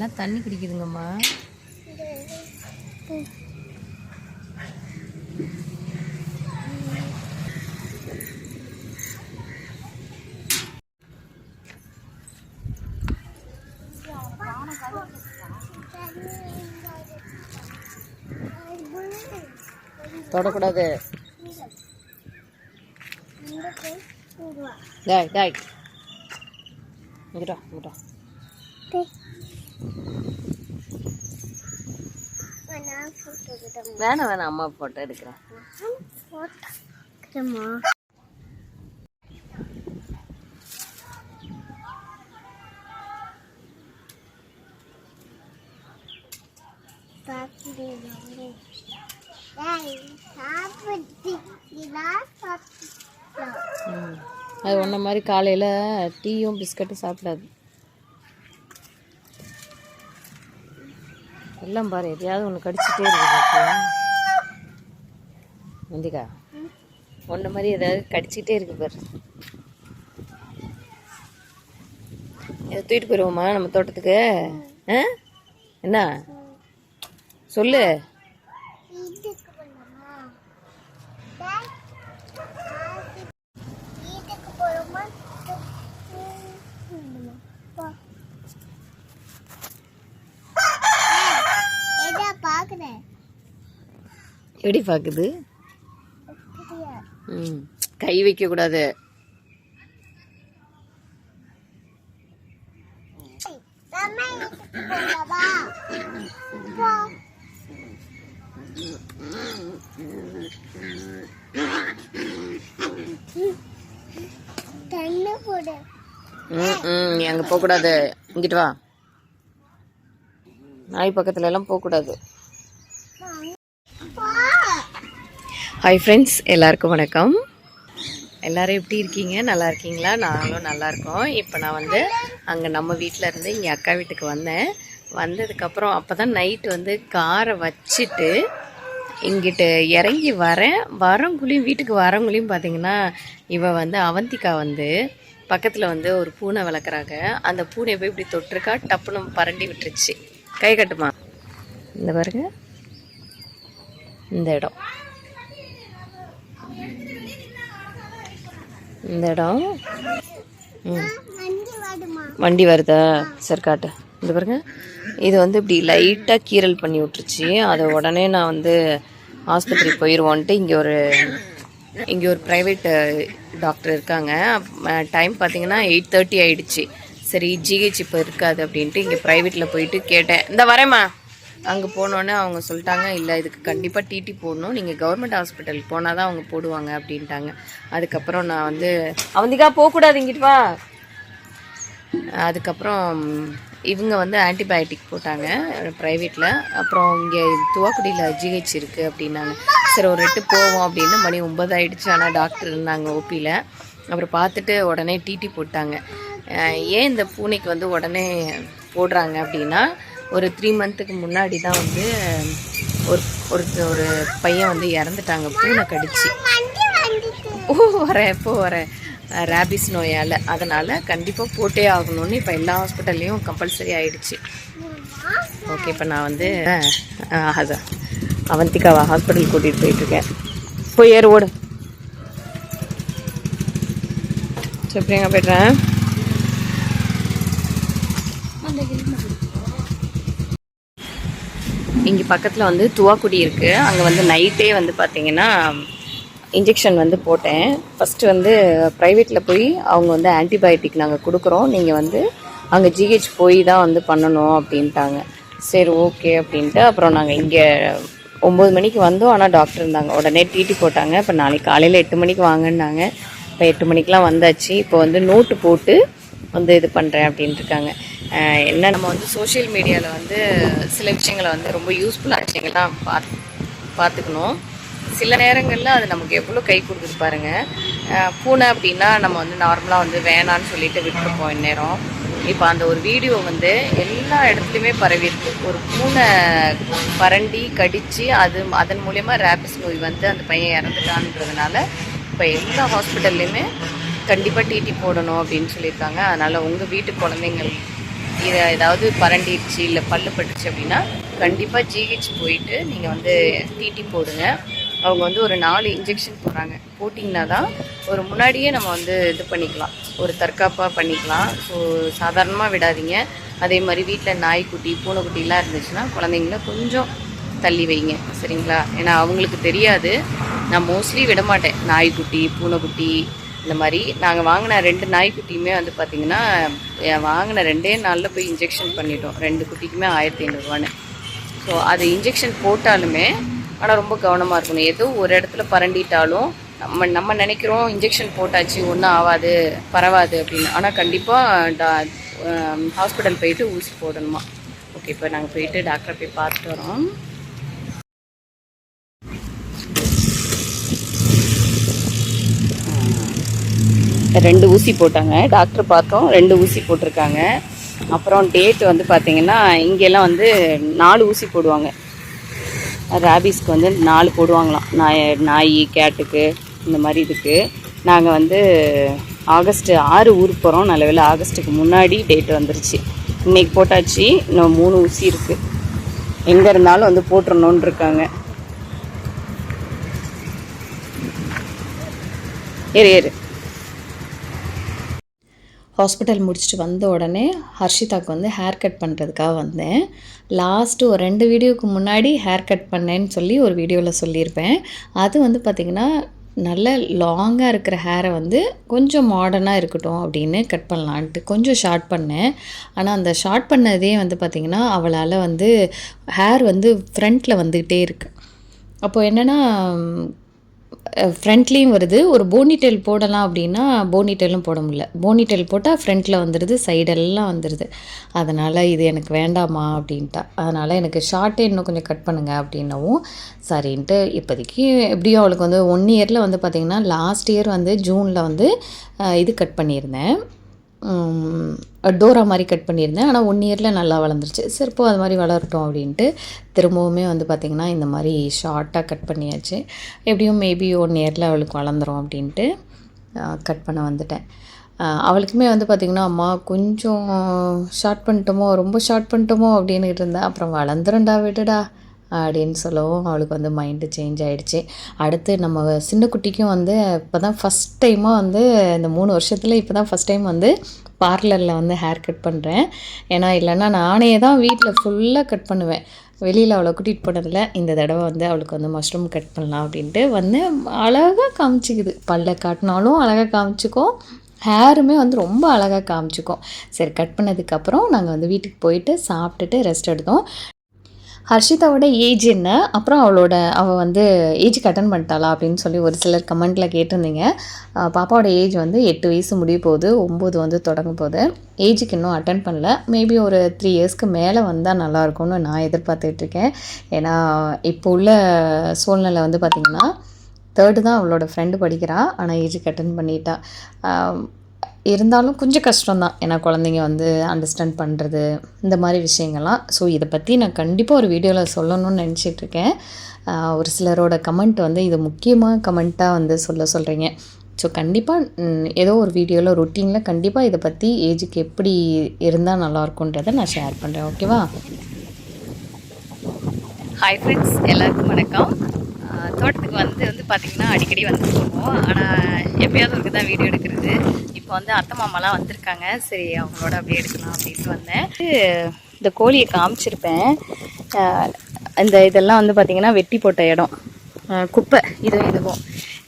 எல்லாம் தண்ணி குடிக்குதுங்கம்மா. தொடக்கூடாது. டேய் டேய். இங்கிட்டா இங்கிட்டா வேணாம் வேணாம். அம்மா போட்டோ எடுக்கிறேன். அது ஒன்றை மாதிரி காலையில் டீயும் பிஸ்கட்டும் சாப்பிடாது. எல்லாம் பாரு எதையாவது ஒன்று கடிச்சிட்டே இருக்குது பாத்தியா? ஒன்று மாதிரி ஏதாவது கடிச்சிக்கிட்டே இருக்கு பாரு. இதை தூக்கிட்டு போயிடுவோமா நம்ம தோட்டத்துக்கு? ஆ? என்ன? சொல்லு. எப்படி பார்க்குது ம் கை வைக்க கூடாது. தண்ணி போடு. ம் அங்கே போகக்கூடாது. இங்கிட்டு வா. நாய் பக்கத்துல எல்லாம் போகக்கூடாது. ஹாய் ஃப்ரெண்ட்ஸ் எல்லாருக்கும் வணக்கம். எல்லாரும் எப்படி இருக்கீங்க? நல்லா இருக்கீங்களா? நாங்களும் நல்லா இருக்கோம். இப்போ நான் வந்து அங்கே நம்ம வீட்டில் இருந்து இங்கே அக்கா வீட்டுக்கு வந்தேன். வந்ததுக்கப்புறம் அப்போ தான் நைட்டு வந்து காரை வச்சுட்டு இங்கிட்டு இறங்கி வரேன். வரங்குழியும் வீட்டுக்கு வரங்குழியும் பார்த்தீங்கன்னா இவ வந்து அவந்திகா வந்து பக்கத்தில் வந்து ஒரு பூனை வளர்க்குறாங்க. அந்த பூனை போய் இப்படி தொட்டிருக்கா டப்புன்னு பரண்டி விட்டுருச்சு. கை கட்டுமா? இந்த பாருங்கள் இந்த இடம். இந்த இடம். ம். வண்டி வருதா? சரி காட்டு. இந்த பாருங்க. இது வந்து இப்படி லைட்டாக கீறல் பண்ணி விட்டுருச்சு. அதை உடனே நான் வந்து ஆஸ்பத்திரி போயிடுவோன்ட்டு இங்கே ஒரு இங்கே ஒரு ப்ரைவேட் டாக்டர் இருக்காங்க. டைம் பார்த்தீங்கன்னா எயிட் தேர்ட்டி ஆகிடுச்சு சரி ஜிஹெச் இப்போ இருக்காது அப்படின்ட்டு இங்கே ப்ரைவேட்டில் போயிட்டு கேட்டேன். இந்த வரேம்மா. அங்கே போனோன்னே அவங்க சொல்லிட்டாங்க இல்லை இதுக்கு கண்டிப்பாக டிடி போடணும். நீங்கள் கவர்மெண்ட் ஹாஸ்பிட்டலுக்கு போனால் தான் அவங்க போடுவாங்க அப்படின்ட்டாங்க. அதுக்கப்புறம் நான் வந்து அவந்திக்கா போகக்கூடாது இங்கிட்டு வா. அதுக்கப்புறம் இவங்க வந்து ஆன்டிபயோட்டிக் போட்டாங்க ப்ரைவேட்டில் அப்புறம் இங்கே துவாக்குடியில் ஜிஹெச் இருக்குது அப்படின்னாங்க. சரி ஒரு எட்டு போவோம் அப்படின்னு மணி ஒம்பது ஆகிடுச்சு ஆனால் டாக்டர் இருந்தாங்க ஓபியில் அப்புறம் பார்த்துட்டு உடனே டிடி போட்டாங்க. ஏன் இந்த பூனைக்கு வந்து உடனே போடுறாங்க அப்படின்னா ஒரு த்ரீ மந்த்துக்கு முன்னாடி தான் வந்து ஒரு ஒரு ஒரு பையன் வந்து இறந்துட்டாங்க பூனை கடிச்சு. வண்டி ஓ வரேன் எப்போ வரேன். ரேபிஸ் நோயால். அதனால் கண்டிப்பாக போட்டே ஆகணும்னு இப்போ எல்லா ஹாஸ்பிட்டல்லையும் கம்பல்சரி ஆயிடுச்சு. ஓகே இப்போ நான் வந்து அஹ், அதான் அவந்திகாவை ஹாஸ்பிட்டல் கூட்டிகிட்டு போயிட்டுருக்கேன் போய் ஏறு ஓடு. சரி பிரியங்கா போய்ட்றேன் இங்கே பக்கத்தில் வந்து துவாக்குடி இருக்குது அங்கே வந்து நைட்டே வந்து பார்த்தீங்கன்னா இன்ஜெக்ஷன் வந்து போட்டேன். ஃபஸ்ட்டு வந்து ப்ரைவேட்டில் போய் அவங்க வந்து ஆன்டிபயோட்டிக் நாங்கள் கொடுக்குறோம். நீங்கள் வந்து அங்கே ஜிஹெச் போய் தான் வந்து பண்ணணும் அப்படின்ட்டாங்க. சரி ஓகே அப்படின்ட்டு அப்புறம் நாங்கள் இங்கே ஒம்பது மணிக்கு வந்தோம். ஆனால் டாக்டர் இருந்தாங்க. உடனே டிடி போட்டாங்க. இப்போ நாளைக்கு காலையில் எட்டு மணிக்கு வாங்கன்னாங்க. இப்போ எட்டு மணிக்கெலாம் வந்தாச்சு. இப்போ வந்து நோட்டு போட்டு வந்து இது பண்ணுறேன் அப்படின்ட்டு இருக்காங்க என்ன நம்ம வந்து சோஷியல் மீடியாவில் வந்து சில விஷயங்களை வந்து ரொம்ப யூஸ்ஃபுல்லாக விஷயங்கள்லாம் பார்த்து பார்த்துக்கணும். சில நேரங்களில் அது நமக்கு எவ்வளோ கை கொடுக்குது பாருங்கள் பூனை அப்படின்னா நம்ம வந்து நார்மலாக வந்து வேணான்னு சொல்லிட்டு விட்டுருப்போம் இந்நேரம் இப்போ அந்த ஒரு வீடியோ வந்து எல்லா இடத்துலையுமே பரவிருக்கு ஒரு பூனை பரண்டி கடித்து அது அதன் மூலயமா ரேபிஸ் நோய் வந்து அந்த பையன் இறந்துட்டான்றதுனால இப்போ எல்லா ஹாஸ்பிட்டல்லையுமே கண்டிப்பாக டிடி போடணும் அப்படின்னு சொல்லியிருக்காங்க. அதனால் உங்கள் வீட்டு குழந்தைங்கள் இதை ஏதாவது பரண்டிடுச்சு இல்லை பல்லு பட்டுச்சு அப்படின்னா கண்டிப்பாக ஜிஹெச் போயிட்டு நீங்கள் வந்து டிடி போடுங்க. அவங்க வந்து ஒரு நாலு இன்ஜெக்ஷன் போடுறாங்க. போட்டிங்கன்னா தான் ஒரு முன்னாடியே நம்ம வந்து இது பண்ணிக்கலாம். ஒரு தற்காப்பாக பண்ணிக்கலாம். ஸோ சாதாரணமாக விடாதீங்க. அதே மாதிரி வீட்டில் நாய்க்குட்டி பூனைக்குட்டிலாம் இருந்துச்சுன்னா குழந்தைங்கள கொஞ்சம் தள்ளி வைங்க. சரிங்களா? ஏன்னா அவங்களுக்கு தெரியாது. நான் மோஸ்ட்லி விட மாட்டேன் நாய்க்குட்டி பூனைக்குட்டி இந்த மாதிரி. நாங்கள் வாங்கின ரெண்டு நாய்க்குட்டியுமே வந்து பார்த்திங்கன்னா வாங்கின ரெண்டே நாளில் போய் இன்ஜெக்ஷன் பண்ணிட்டோம். ரெண்டு குட்டிக்குமே ஆயிரத்தி ஐநூறுரூவான்னு ஸோ அது இன்ஜெக்ஷன் போட்டாலுமே ஆனால் ரொம்ப கவனமாக இருக்கணும். ஏதோ ஒரு இடத்துல பரண்டிட்டாலும் நம்ம நம்ம நினைக்கிறோம் இன்ஜெக்ஷன் போட்டாச்சு ஒன்றும் ஆகாது பரவாது அப்படின்னு. ஆனால் கண்டிப்பாக டா ஹாஸ்பிட்டல் போயிட்டு ஊசி போடணுமா. ஓகே இப்போ நாங்கள் போயிட்டு டாக்டரை போய் பார்த்துட்டு வரோம். ரெண்டு ஊசி போட்டாங்க. டாக்டர் பார்த்தோம் ரெண்டு ஊசி போட்டிருக்காங்க. அப்புறம் டேட் வந்து பார்த்தீங்கன்னா இங்கெல்லாம் வந்து நாலு ஊசி போடுவாங்க. ரேபிஸ்க்கு வந்து நாலு போடுவாங்களாம். நாய் நாய் கேட்டுக்கு இந்த மாதிரி இதுக்கு. நாங்கள் வந்து ஆகஸ்ட்டு ஆறு ஊருக்கு போகிறோம் நல்ல வேலை ஆகஸ்ட்டுக்கு முன்னாடி டேட் வந்துருச்சு. இன்னைக்கு போட்டாச்சு. இன்னும் மூணு ஊசி இருக்குது எங்கே இருந்தாலும் வந்து போட்டுறணுன்னு இருக்காங்க. ஏறு ஏறு. ஹாஸ்பிட்டல் முடிச்சுட்டு வந்த உடனே ஹர்ஷிதாக்கு வந்து ஹேர் கட் பண்ணுறதுக்காக வந்தேன். லாஸ்ட்டு ஒரு ரெண்டு வீடியோவுக்கு முன்னாடி ஹேர் கட் பண்ணேன்னு சொல்லி ஒரு வீடியோவில் சொல்லியிருப்பேன். அது வந்து பார்த்திங்கன்னா நல்ல லாங்காக இருக்கிற ஹேரை வந்து கொஞ்சம் மாடர்னாக இருக்கட்டும் அப்படின்னு கட் பண்ணலான்ட்டு கொஞ்சம் ஷார்ட் பண்ணேன். ஆனால் அந்த ஷார்ட் பண்ணதே வந்து பார்த்திங்கன்னா அவளால் வந்து ஹேர் வந்து ஃப்ரண்ட்டில் வந்துக்கிட்டே இருக்கு. அப்போது என்னென்னா ஃப்ரண்ட்லேயும் வருது. ஒரு போனிடெயில் போடலாம் அப்படின்னா போனிடெயிலும் போட முடியல. போனிடெயில் போட்டால் ஃப்ரண்ட்டில் வந்துடுது சைடெல்லாம் வந்துடுது அதனால் இது எனக்கு வேண்டாமா அப்படின்ட்டா. அதனால் எனக்கு ஷார்ட்டே இன்னும் கொஞ்சம் கட் பண்ணுங்க அப்படின்னவும் சரின்ட்டு இப்போதைக்கு எப்படியும் அவளுக்கு வந்து ஒன் இயரில் வந்து பார்த்திங்கன்னா லாஸ்ட் இயர் வந்து ஜூனில் வந்து இது கட் பண்ணியிருந்தேன். டோரா மாதிரி கட் பண்ணியிருந்தேன். ஆனால் ஒன் இயரில் நல்லா வளர்ந்துருச்சு. சிறப்பும் அது மாதிரி வளரட்டும் அப்படின்ட்டு திரும்பவுமே வந்து பார்த்திங்கன்னா இந்த மாதிரி ஷார்ட்டாக கட் பண்ணியாச்சு. எப்படியும் மேபி ஒன் இயரில் அவளுக்கு வளர்ந்துரும் அப்படின்ட்டு கட் பண்ண வந்துட்டேன். அவளுக்குமே வந்து பார்த்திங்கன்னா அம்மா கொஞ்சம் ஷார்ட் பண்ணிட்டோமோ ரொம்ப ஷார்ட் பண்ணிட்டோமோ அப்படின்னுட்டு இருந்தேன். அப்புறம் வளர்ந்துருண்டா விடுடா. அப்படின்னு சொல்லவும் அவளுக்கு வந்து மைண்டு சேஞ்ச் ஆகிடுச்சு அடுத்து நம்ம சின்ன குட்டிக்கும் வந்து இப்போ தான் ஃபஸ்ட் டைமாக வந்து இந்த மூணு வருஷத்தில் இப்போ தான் ஃபஸ்ட் டைம் வந்து பார்லரில் வந்து ஹேர் கட் பண்ணுறேன் ஏன்னா இல்லைன்னா நானே தான் வீட்டில் ஃபுல்லாக கட் பண்ணுவேன். வெளியில் அவளை கூட்டிகிட்டு போனதில் இந்த தடவை வந்து அவளுக்கு வந்து மஷ்ரூம் கட் பண்ணலாம் அப்படின்ட்டு வந்து அழகாக காமிச்சிக்குது. பல்ல காட்டினாலும் அழகாக காமிச்சிக்கும். ஹேருமே வந்து ரொம்ப அழகாக காமிச்சிக்கும். சரி கட் பண்ணதுக்கப்புறம் நாங்கள் வந்து வீட்டுக்கு போயிட்டு சாப்பிட்டுட்டு ரெஸ்ட் எடுத்தோம். ஹர்ஷிதாவோட ஏஜ் என்ன? அப்புறம் அவளோட அவள் வந்து ஏஜுக்கு அட்டன் பண்ணிட்டாளா அப்படின்னு சொல்லி ஒரு சிலர் கமெண்ட்டில் கேட்டிருந்தீங்க. பாப்பாவோட ஏஜ் வந்து எட்டு வயசு முடிய போகுது ஒம்பது வந்து தொடங்க போகுது. ஏஜுக்கு இன்னும் அட்டன் பண்ணல. மேபி ஒரு த்ரீ இயர்ஸ்க்கு மேலே வந்தால் நல்லாயிருக்கும்னு நான் எதிர்பார்த்துட்ருக்கேன் ஏன்னா இப்போ உள்ள சூழ்நிலை வந்து பார்த்திங்கன்னா தேர்டு தான் அவளோட ஃப்ரெண்டு படிக்கிறா ஆனால் ஏஜுக்கு அட்டன் பண்ணிட்டா. இருந்தாலும் கொஞ்சம் கஷ்டம்தான். ஏன்னா குழந்தைங்க வந்து அண்டர்ஸ்டாண்ட் பண்ணுறது இந்த மாதிரி விஷயங்கள்லாம். ஸோ இதை பற்றி நான் கண்டிப்பாக ஒரு வீடியோவில் சொல்லணும்னு நினச்சிட்ருக்கேன் ஒரு சிலரோட கமெண்ட் வந்து இது முக்கியமாக கமெண்ட்டாக வந்து சொல்ல சொல்கிறீங்க ஸோ கண்டிப்பாக ஏதோ ஒரு வீடியோவில் ரொட்டீனில் கண்டிப்பாக இதை பற்றி ஏஜுக்கு எப்படி இருந்தால் நல்லாயிருக்குன்றதை நான் ஷேர் பண்ணுறேன் ஓகேவா ஹாய் ஃப்ரெண்ட்ஸ் எல்லாருக்கும் வணக்கம். தோட்டத்துக்கு வந்து வந்து பார்த்திங்கன்னா அடிக்கடி வந்து போவோம். ஆனால் எப்பயாவது ஒருக்கு தான் வீடியோ எடுக்கிறது. இப்போ வந்து அத்தை மாமாலாம் வந்திருக்காங்க. சரி அவங்களோட அப்படியே எடுக்கலாம் அப்படின்ட்டு வந்தேன். இந்த கோழியை காமிச்சிருப்பேன். இந்த இதெல்லாம் வந்து பார்த்திங்கன்னா வெட்டி போட்ட இடம். குப்பை. இதுவும் இதுவும்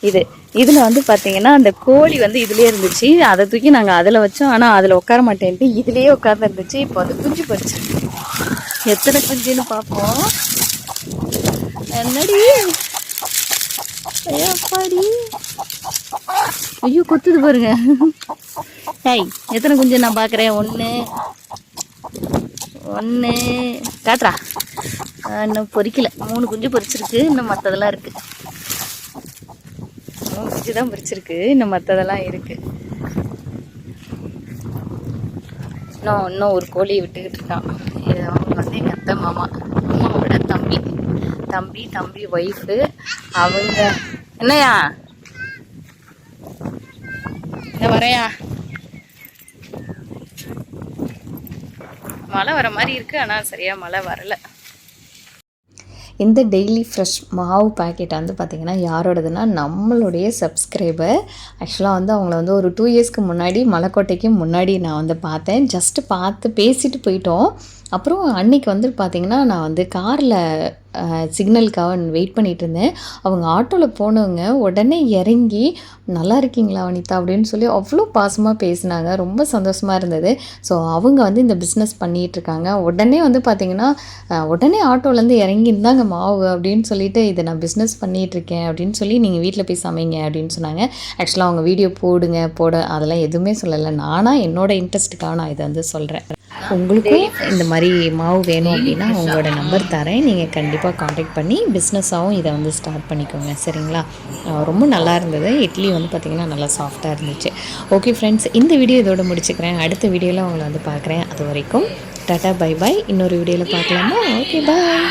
இது. இதில் வந்து பார்த்தீங்கன்னா அந்த கோழி வந்து இதுலேயே இருந்துச்சு. அதை தூக்கி நாங்கள் அதில் வச்சோம். ஆனால் அதில் உட்கார மாட்டேன்ட்டு இதுலேயே உட்கார்ந்து இருந்துச்சு. இப்போ அது குஞ்சு போச்சு. எத்தனை குஞ்சுன்னு பார்ப்போம் என்னடி ஐயோ, அப்பாடி ஐயோ கொத்துது பாருங்க. ஹேய் எத்தனை குஞ்சு நான் பார்க்குறேன் ஒன்று ஒன்று காட்டுறா. இன்னும் பொறிக்கலை. மூணு குஞ்சு பொரிச்சிருக்கு இன்னும் மற்றதெல்லாம் இருக்குது மூணு குஞ்சு தான் பொரிச்சிருக்கு இன்னும் மற்றதெல்லாம் இருக்குது இன்னும் இன்னும் ஒரு கோழியை விட்டுக்கிட்டு இருக்கான். அவங்க வந்து எங்கள் அத்தை மாமா. அம்மாவோட தம்பி. தம்பி தம்பி ஒய்ஃபு அவங்க என்னையா இந்த வரையா? மழை வர மாதிரி இருக்குது ஆனால் சரியாக மழை வரல. இந்த டெய்லி ஃப்ரெஷ் மாவு பாக்கெட் வந்து பார்த்திங்கன்னா யாரோடதுன்னா நம்மளுடைய சப்ஸ்கிரைபர் ஆக்சுவலாக வந்து அவங்கள வந்து ஒரு டூ இயர்ஸ்க்கு முன்னாடி மலைக்கோட்டைக்கு முன்னாடி நான் வந்து பார்த்தேன். ஜஸ்ட்டு பார்த்து பேசிட்டு போயிட்டோம். அப்புறம் அன்னைக்கு வந்து பார்த்திங்கன்னா நான் வந்து காரில் சிக்னலுக்காக வெயிட் பண்ணிட்டு இருந்தேன். அவங்க ஆட்டோவில் போனவங்க உடனே இறங்கி நல்லா இருக்கீங்களா வனிதா? அப்படின்னு சொல்லி அவ்வளோ பாசமாக பேசினாங்க. ரொம்ப சந்தோஷமாக இருந்தது. ஸோ அவங்க வந்து இந்த பிஸ்னஸ் பண்ணிகிட்ருக்காங்க உடனே வந்து பார்த்திங்கன்னா உடனே ஆட்டோலேருந்து இறங்கி இருந்தாங்க மாவு அப்படின்னு சொல்லிட்டு இதை நான் பிஸ்னஸ் பண்ணிகிட்ருக்கேன் அப்படின்னு சொல்லி நீங்கள் வீட்டில் போய் சமைங்க அப்படின்னு சொன்னாங்க. ஆக்சுவலாக அவங்க வீடியோ போடுங்க போட அதெல்லாம் எதுவுமே சொல்லலை. நானாக என்னோட இன்ட்ரெஸ்ட்டுக்காக நான் இதை வந்து சொல்கிறேன் உங்களுக்கும் இந்த மாதிரி மாவு வேணும் அப்படின்னா உங்களோட நம்பர் தரேன். நீங்கள் கண்டிப்பாக காண்டாக்ட் பண்ணி பிஸ்னஸாகவும் இதை வந்து ஸ்டார்ட் பண்ணிக்கோங்க. சரிங்களா? ரொம்ப நல்லா இருந்தது. இட்லி வந்து பார்த்திங்கன்னா நல்லா சாஃப்டாக இருந்துச்சு. ஓகே ஃப்ரெண்ட்ஸ் இந்த வீடியோ இதோட முடிச்சுக்கிறேன். அடுத்த வீடியோவில் உங்களை வந்து பார்க்குறேன். அது வரைக்கும் டாட்டா பை பை இன்னொரு வீடியோவில் பார்க்கலாமா? Okay bye